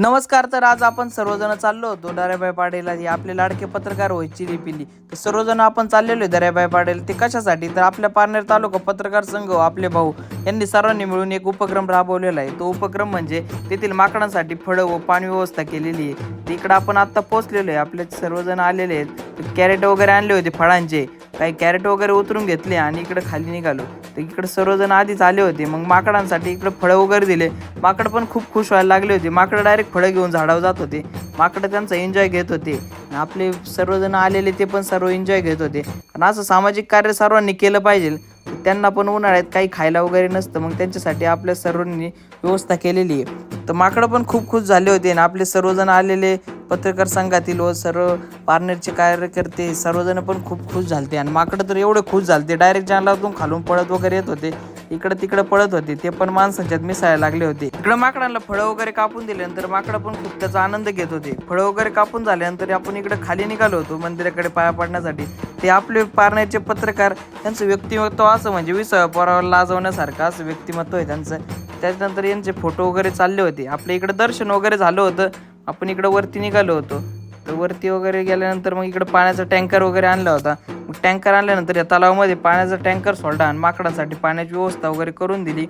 नमस्कार तर आज आपण सर्वजण चाललो होतो दर्याबाई पाडेला हे आपले लाडके पत्रकार होय चिली पिली तर सर्वजण आपण चाललेलो आहे दर्याबाई पाडेल ते कशासाठी? तर आपल्या पारनेर तालुका पत्रकार संघ आपले भाऊ यांनी सर्वांनी मिळून एक उपक्रम राबवलेला आहे. तो उपक्रम म्हणजे तेथील माकडांसाठी फळं व पाणी व्यवस्था केलेली आहे. तर इकडं आपण आत्ता पोहोचलेलो आहे. आपले सर्वजण आलेले आहेत. कॅरेट वगैरे आणले होते फळांचे. काही कॅरेट वगैरे उतरून घेतले आणि इकडे खाली निघालो. तर इकडे सर्वजण आधीच आले होते. मग माकडांसाठी इकडे फळं वगैरे दिले. माकड पण खूप खुश व्हायला लागले होते. माकडं डायरेक्ट फळं घेऊन झाडावर जात होते. माकडं त्यांचा एन्जॉय घेत होते. आणि आपले सर्वजण आलेले ते पण सर्व एन्जॉय घेत होते. आणि असं सामाजिक कार्य सर्वांनी केलं पाहिजे. त्यांना पण उन्हाळ्यात काही खायला वगैरे नसतं. मग त्यांच्यासाठी आपल्या सर्वांनी व्यवस्था केलेली आहे. तर माकडं पण खूप खुश झाले होते. आणि आपले सर्वजण आलेले पत्रकार संघातील व सर्व पार्नरचे कार्यकर्ते सर्वजण पण खूप खुश झालते. आणि माकडं तर एवढे खुश झालते. डायरेक्ट जंगलातून खालून पळत वगैरे येत होते. इकडं तिकडं पळत होते. ते पण माणसांच्यात मिसायला लागले होते. इकडं माकडांना फळं वगैरे कापून दिल्यानंतर माकडं पण खूप त्याचा आनंद घेत होते. फळं वगैरे कापून झाल्यानंतर आपण इकडे खाली निघालो होतो मंदिराकडे पाया पडण्यासाठी. ते आपले पारण्याचे पत्रकार त्यांचं व्यक्तिमत्व असं म्हणजे विस पोरावर लाजवण्यासारखं असं व्यक्तिमत्व आहे त्यांचं. त्याच्यानंतर यांचे फोटो वगैरे चालले होते. आपल्या इकडे दर्शन वगैरे झालं होतं. आपण इकडं वरती निघालो होतो. तर वरती वगैरे गेल्यानंतर मग इकडं पाण्याचा टँकर वगैरे आणला होता. मग टँकर आणल्यानंतर या तलावामध्ये पाण्याचा टँकर सोडला आणि माकडांसाठी पाण्याची व्यवस्था वगैरे करून दिली.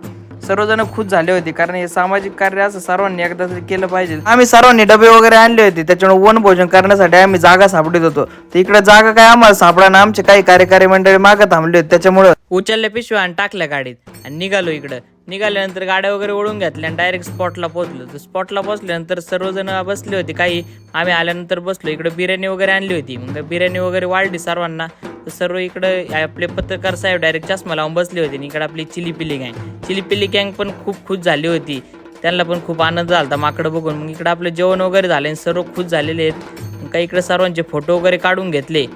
सर्वजण खुश झाले होते कारण हे सामाजिक कार्य असं सर्वांनी एकदा तरी केलं पाहिजे. आम्ही सर्वांनी डबे वगैरे आणले होते त्याच्यामुळे वन भोजन करण्यासाठी आम्ही जागा सापडत होतो. तर इकडे जागा काय आम्हाला सापडा ना आमचे काही कार्यकारी मंडळी मागं थांबले होते त्याच्यामुळे. उचलल्या पिशव्या आणि टाकल्या गाडीत. आणि निघालो इकडं. निघाल्यानंतर गाड्या वगैरे ओढून घेतल्या आणि डायरेक्ट स्पॉटला पोहोचलो. तर स्पॉटला पोहोचल्यानंतर सर्वजण बसले होते काही. आम्ही आल्यानंतर बसलो. इकडे बिर्याणी वगैरे आणली होती. मग बिर्याणी वगैरे वाढली सर्वांना. तर सर्व इकडं आपले पत्रकार साहेब डायरेक्ट चष्मा लावून बसले होते आणि इकडे आपली चिली पिली गँग चिली पिली गँग पण खूप खुश झाली होती. त्यांना पण खूप आनंद झाला होता माकडं बघून. मग इकडं आपलं जेवण वगैरे झालं आणि सर्व खुश झालेले आहेत. का काही इकडे सर्वांचे फोटो वगैरे काढून घेतले.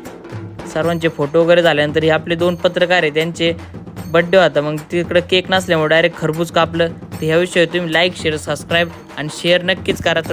सर्वांचे फोटो वगैरे झाल्यानंतर हे आपले दोन पत्रकार आहे त्यांचे बड्डे होता. मग तिकडं केक नसल्यामुळे डायरेक्ट खरबूज कापलं. तर ह्या विषयी तुम्ही लाईक शेअर सबस्क्राईब आणि शेअर नक्कीच करा. तर